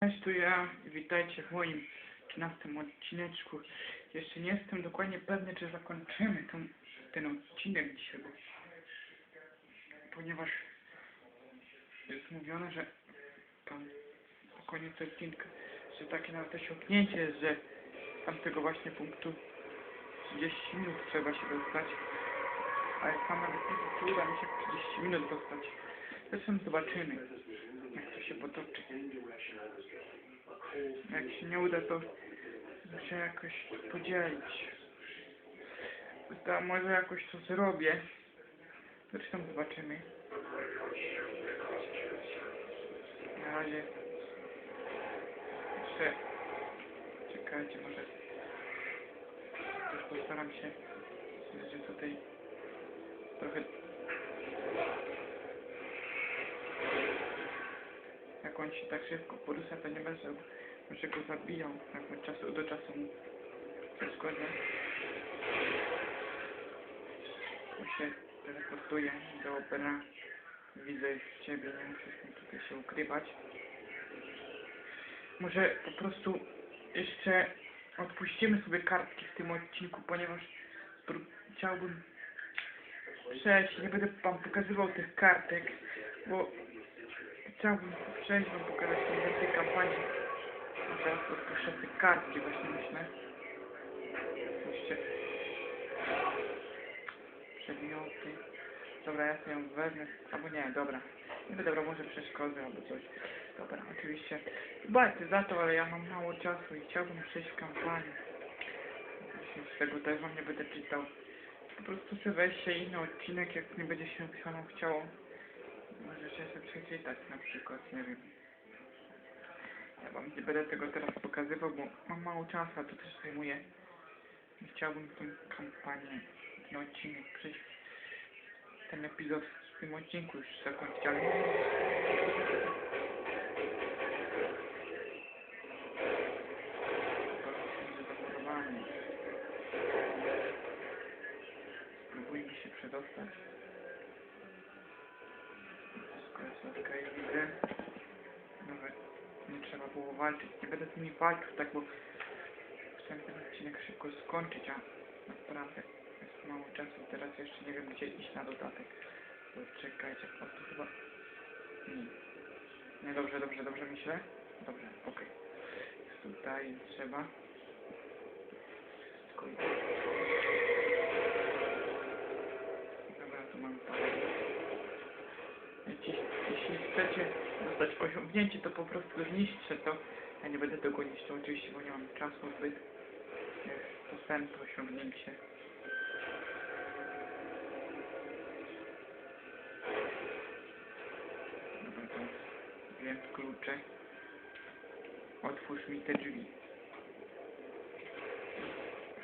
Cześć, tu ja. Witajcie w moim 13 odcineczku. Jeszcze nie jestem dokładnie pewny, czy zakończymy ten, ten odcinek dzisiaj, bo, ponieważ jest mówione, że tam po koniec odcinka, że takie nawet osiągnięcie że tamtego właśnie punktu 30 minut trzeba się dostać. A jak mam nawet nie uda mi się w 30 minut dostać. Zresztą zobaczymy, się potoczy. Jak się nie uda, to muszę jakoś podzielić. To może jakoś to zrobię. Zresztą zobaczymy. Na razie jeszcze czekajcie, może też postaram się, że tutaj trochę jak on się tak szybko porusza, to nie będę może go zabijał, jak od czasu do czasu mu przeszkodzę. Bo się teleportuje do opera. Widzę ciebie, nie musisz mi tutaj się ukrywać. Może po prostu jeszcze odpuścimy sobie kartki w tym odcinku, ponieważ chciałbym przejść, nie będę wam pokazywał tych kartek, bo chciałbym przejść wam pokazać mniej więcej kampanii. A teraz odpuszczę te kartki właśnie myślę. Oczywiście przedmioty. Dobra, ja sobie ją wezmę. Albo nie, dobra. Nie dobra, może przeszkodzę albo coś. Dobra, oczywiście. Bardzo za to, ale ja mam mało czasu i chciałbym przejść kampanię. Z tego też wam nie będę czytał. Po prostu sobie weźcie inny odcinek, jak nie będzie się chciało. Możecie sobie przeczytać na przykład, nie wiem. Ja wam nie będę tego teraz pokazywał, bo mam mało czasu, a to też zajmuje. Chciałbym tą kampanię, ten odcinek przejść. Ten epizod w tym odcinku już zakończyć, ale. Spróbujmy się przedostać. Wszystko jest widzę. Nawet nie trzeba było walczyć. Nie będę z nimi walczył, tak bo chciałem ten odcinek szybko skończyć, a naprawdę jest mało czasu. Teraz jeszcze nie wiem gdzie iść na dodatek. To czekajcie, o tu chyba... Nie. Nie, dobrze, dobrze, dobrze myślę? Dobrze, okej. Jest Tutaj trzeba. Wszystko idzie. Dobra, tu mam parę. Jeśli, jeśli chcecie dostać osiągnięcie, to po prostu zniszczę to. Ja nie będę tego niszczył oczywiście, bo nie mam czasu zbyt. Jest dostałem to osiągnięcie. Dobra, to wiem klucze. Otwórz mi te drzwi.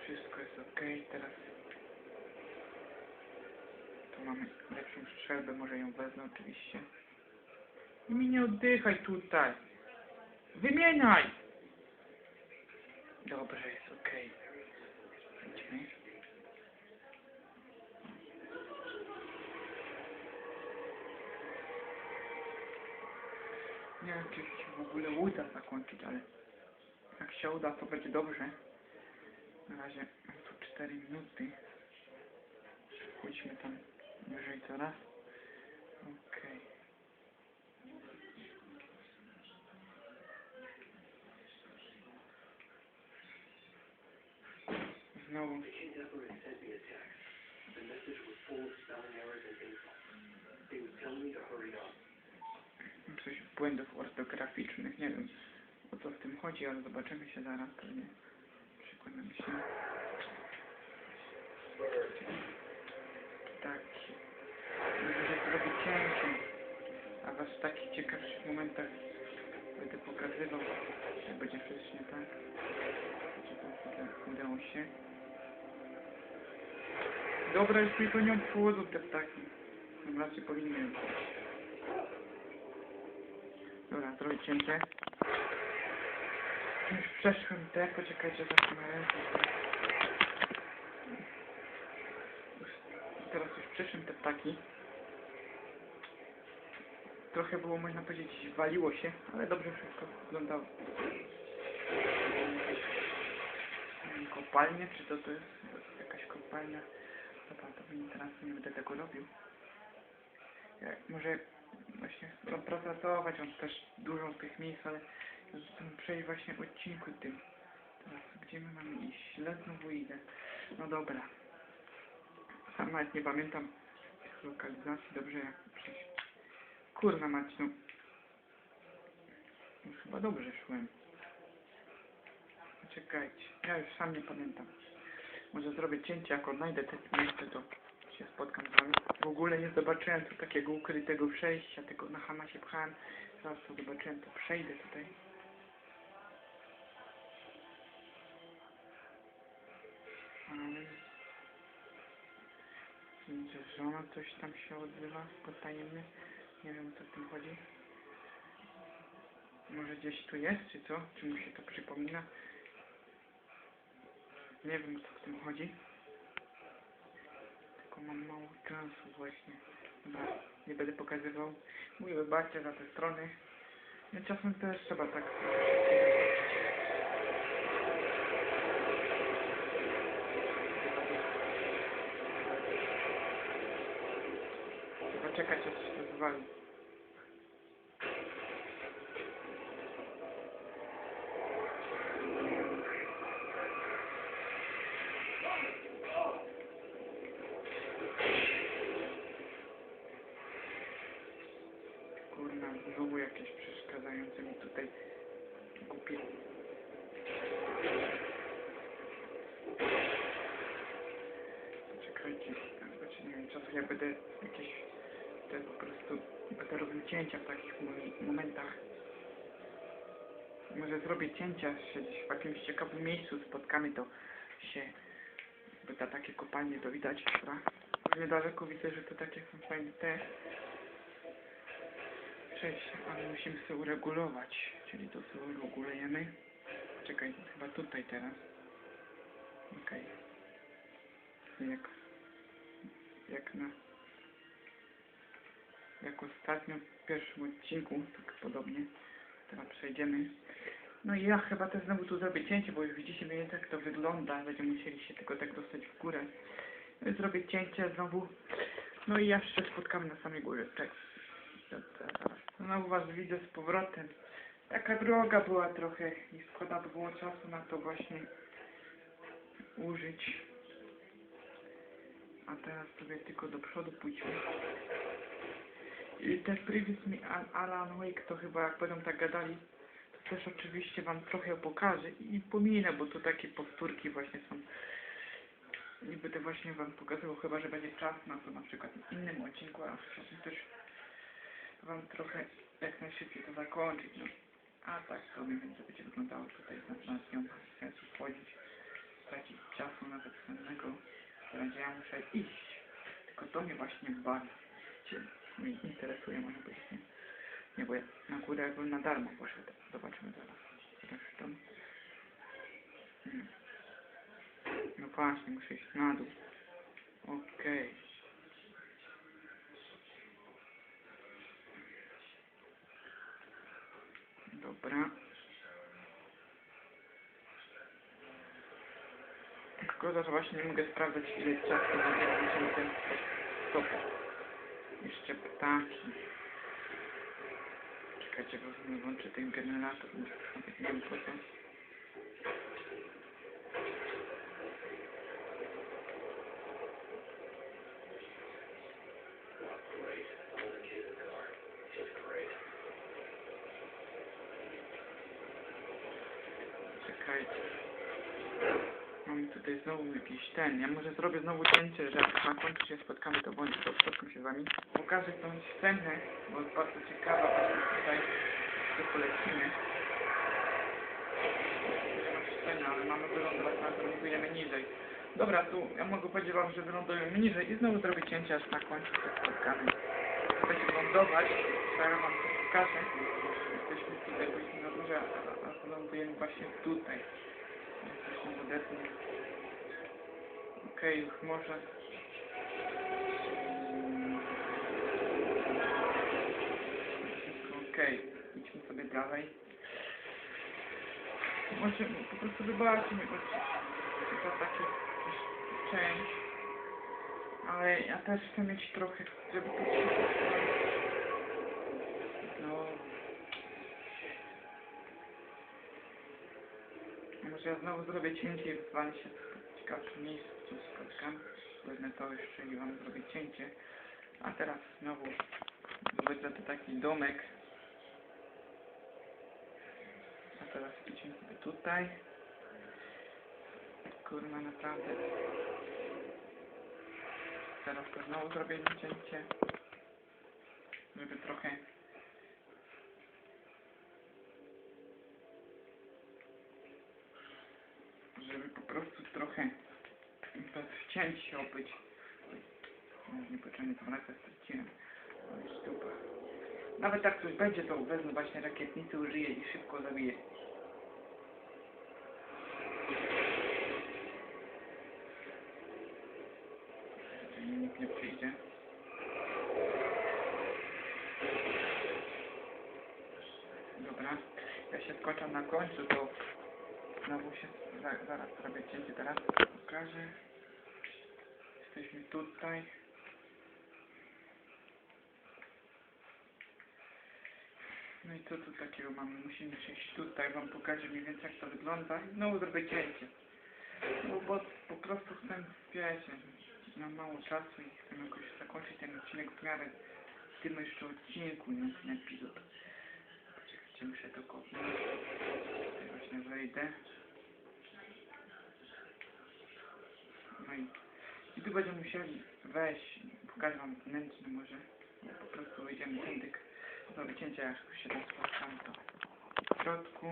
Wszystko jest ok, teraz tu mamy lepszą strzelbę, może ją wezmę oczywiście. I mi nie oddychaj tutaj. Wymieniaj! Dobrze, jest ok. Idźmy. Nie wiem, czy się w ogóle uda zakończyć, ale jak się uda, to będzie dobrze. Na razie mam tu 4 minuty. Pójdźmy tam wyżej coraz. Błędów ortograficznych, nie wiem o co w tym chodzi, ale zobaczymy się zaraz pewnie. Przekonamy się. Tak. Będę zrobić cięcie. A was w takich ciekawszych momentach będę pokazywał, jak będzie wszystko tak. Czy udało się. Dobra, już mi to nie obchodzą te ptaki. No raczej powinny obchodzić. Dobra, zrobię cięcie. Już przeszłem te, poczekajcie za kamerę. Teraz już przeszłem te ptaki. trochę było, można powiedzieć, waliło się, ale dobrze wszystko wyglądało. Kopalnie, czy to to jest jakaś kopalnia? Dobra, to teraz nie będę tego robił. Ja, może właśnie mam pracować, mam też dużo tych miejsc, ale chcę przejść właśnie odcinku tym. Teraz gdzie my mamy iść? Źle znowu idę. No dobra. Sam nawet nie pamiętam tych lokalizacji, dobrze jak przejść. Kurwa mać, no. Chyba dobrze szłem. Czekajcie, ja już sam nie pamiętam. Może zrobię cięcie, jak odnajdę te miejsce, to się spotkam z wami. W ogóle nie zobaczyłem tu takiego ukrytego przejścia, tylko na hamasie pchałem. Zaraz to zobaczyłem, to przejdę tutaj. Coś tam się odzywa potajemnie. Nie wiem o co w tym chodzi. Może gdzieś tu jest, czy co? Czy mu się to przypomina? Nie wiem o co w tym chodzi. Mam mało czasu właśnie. Nie będę pokazywał. Mówię, wybaczcie za te strony. No czasem też trzeba tak... Trzeba czekać, aż się to zwali. Kurna, znowu jakieś przeszkadzające mi tutaj głupie. Czekajcie, znaczy nie wiem, czasem ja będę jakieś, te po prostu, będę robił cięcia w takich mo- momentach. Może zrobię cięcia, się w jakimś ciekawym miejscu spotkamy, to się, ta takie kopalnie to widać? Już niedaleko widzę, że to takie są fajne te Cześć, ale musimy sobie uregulować, czyli to sobie uregulujemy. Czekaj, chyba tutaj teraz. Okej. Jak, jak na, jak ostatnio w pierwszym odcinku, tak podobnie. Teraz przejdziemy. No i ja chyba też znowu tu zrobię cięcie, bo już widzicie mniej jak to wygląda. Będziemy musieli się tylko tak dostać w górę. Zrobię cięcie znowu. No i jeszcze spotkamy na samej górze. Cześć. Znowu was widzę z powrotem. Taka droga była trochę i szkoda by było czasu na to właśnie użyć. A teraz sobie tylko do przodu pójdźmy. I też Previous mi Al- Alan Wake to chyba jak będą tak gadali, to też oczywiście wam trochę pokażę i pominę, bo to takie powtórki właśnie są. Nie będę właśnie wam pokazywał, chyba że będzie czas na to na przykład w innym odcinku, a wcześniej też wam trochę jak najszybciej to zakończyć. No. A tak to mniej więcej będzie wyglądało tutaj na, na nią bez sensu wchodzić, stracić czasu nawet sennego, będzie ja muszę iść. Tylko to mnie właśnie bawi. Cię mnie interesuje, może być nie. Nie, bo ja na górę jakbym na darmo poszedł. Zobaczymy zaraz. Hmm. No właśnie, muszę iść na dół. Okej. Dobra. Szkoda, że właśnie nie mogę sprawdzać ile czasu będzie ten stop. Jeszcze ptaki. Czekajcie, bo włączę ten generator, bo nie wiem po. Czekajcie. Mam tutaj znowu jakiś ten. Ja może zrobię znowu cięcie, że na końcu się spotkamy, to bądź to spotkam się z wami. Pokażę tą scenę, bo jest bardzo ciekawa właśnie tutaj. Tu polecimy. Sceny, ale mamy wylądować na to, lądujemy niżej. Dobra, tu ja mogę powiedzieć wam, że wylądujemy niżej i znowu zrobię cięcie, aż na końcu się spotkamy. Będziemy lądować, zaraz wam to pokażę. Jesteśmy tutaj byliśmy na górze, a, wylądujemy właśnie tutaj. Jesteśmy odetnie. Okej, już może. Okej, idźmy sobie dalej. Może po prostu wybaczmy, bo to takie część. Ale ja też chcę mieć trochę, żeby to No. Może ja znowu zrobię cięcie i wyzwanie się miejscu, gdzie spotkam. Wezmę to jeszcze i wam zrobię cięcie. A teraz znowu Zobaczcie, to taki domek. A teraz idziemy sobie tutaj. Kurna, naprawdę. Teraz to znowu zrobię cięcie. Żeby trochę... trochę bez cięć się obyć. Niepotrzebnie tą rękę straciłem. Ale stupa. Nawet jak coś będzie, to wezmę właśnie rakietnicę, użyję i szybko zabiję. Nikt nie przyjdzie. Dobra, ja się skoczę na końcu, to znowu się za, zaraz zrobię cięcie, teraz pokażę. Jesteśmy tutaj. No i co tu takiego mamy? Musimy przejść tutaj, wam pokażę mniej więcej jak to wygląda i znowu zrobię cięcie. No bo po prostu chcę, wiecie, mam mało czasu i chcę jakoś zakończyć ten odcinek w miarę tym jeszcze odcinku, nie ten epizod. Muszę to kopnąć. Tutaj właśnie wejdę. No i, i tu będziemy musieli wejść, pokażę wam wnętrzne może, bo po prostu wejdziemy tędy do wycięcia, jak się tam spotkam, to w środku.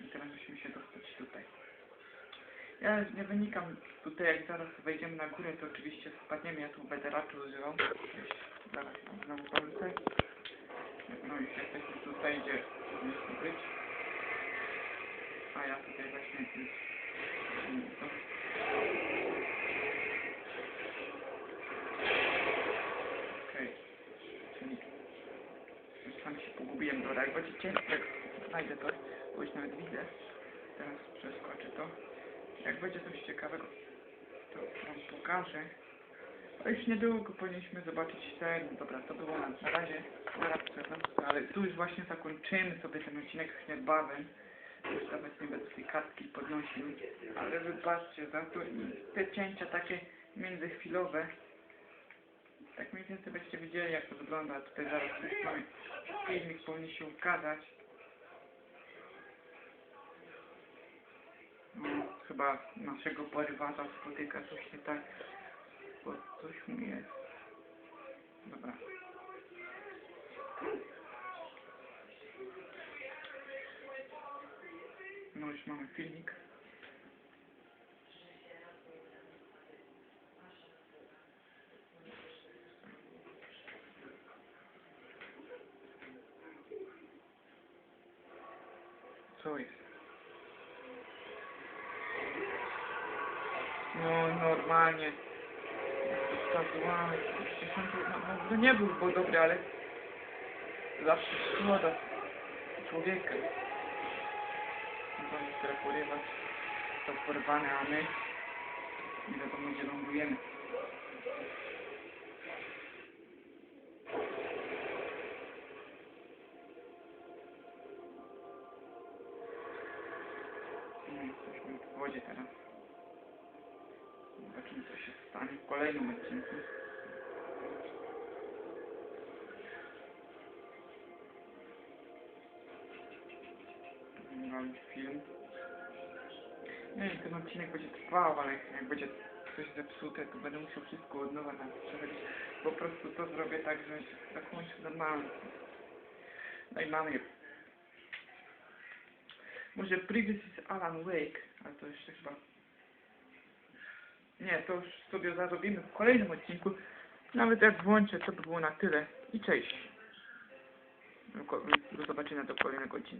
I teraz musimy się dostać tutaj. Ja nie wynikam tutaj, jak zaraz wejdziemy na górę, to oczywiście spadniemy, ja tu będę raczej używał. Zaraz znowu. No i jesteśmy tutaj, gdzie powinniśmy być. A ja tutaj właśnie... to- Okej. Czyli już tam się pogubiłem, dobra, jak będzie ciężko, jak znajdę to, bo już nawet widzę, teraz przeskoczę to. Jak będzie coś ciekawego, to wam pokażę. Już niedługo powinniśmy zobaczyć ten, dobra, to było na, razie, zaraz ale tu już właśnie zakończymy sobie ten odcinek niebawem. Już nawet nie będę tej kartki podnosił, ale wybaczcie za to te cięcia takie międzychwilowe, tak mniej więcej będziecie widzieli jak to wygląda. Tutaj zaraz już filmik powinien się ukazać. No, chyba naszego porywacza spotyka coś nie tak, bo coś mu jest. Dobra. No już mamy filmik. Co jest? No normalnie. On tu, no, no, no nie był bo dobry, ale zawsze szkoda człowieka. Chyba nie chce porywać. To porwane, a my nie wiadomo gdzie lądujemy. Jesteśmy w wodzie teraz. Zobaczymy co się stanie w kolejnym odcinku. Mam film. Nie wiem, ten odcinek będzie trwał, ale jak będzie coś zepsute, to będę musiał wszystko od nowa przechodzić. Po prostu to zrobię tak, że zakończę normalnie. No i mamy może Previous is Alan Wake, ale to jeszcze chyba... Nie, to już sobie zarobimy w kolejnym odcinku. Nawet jak włączę, to by było na tyle. I cześć. Do, zobaczenia do kolejnego odcinka.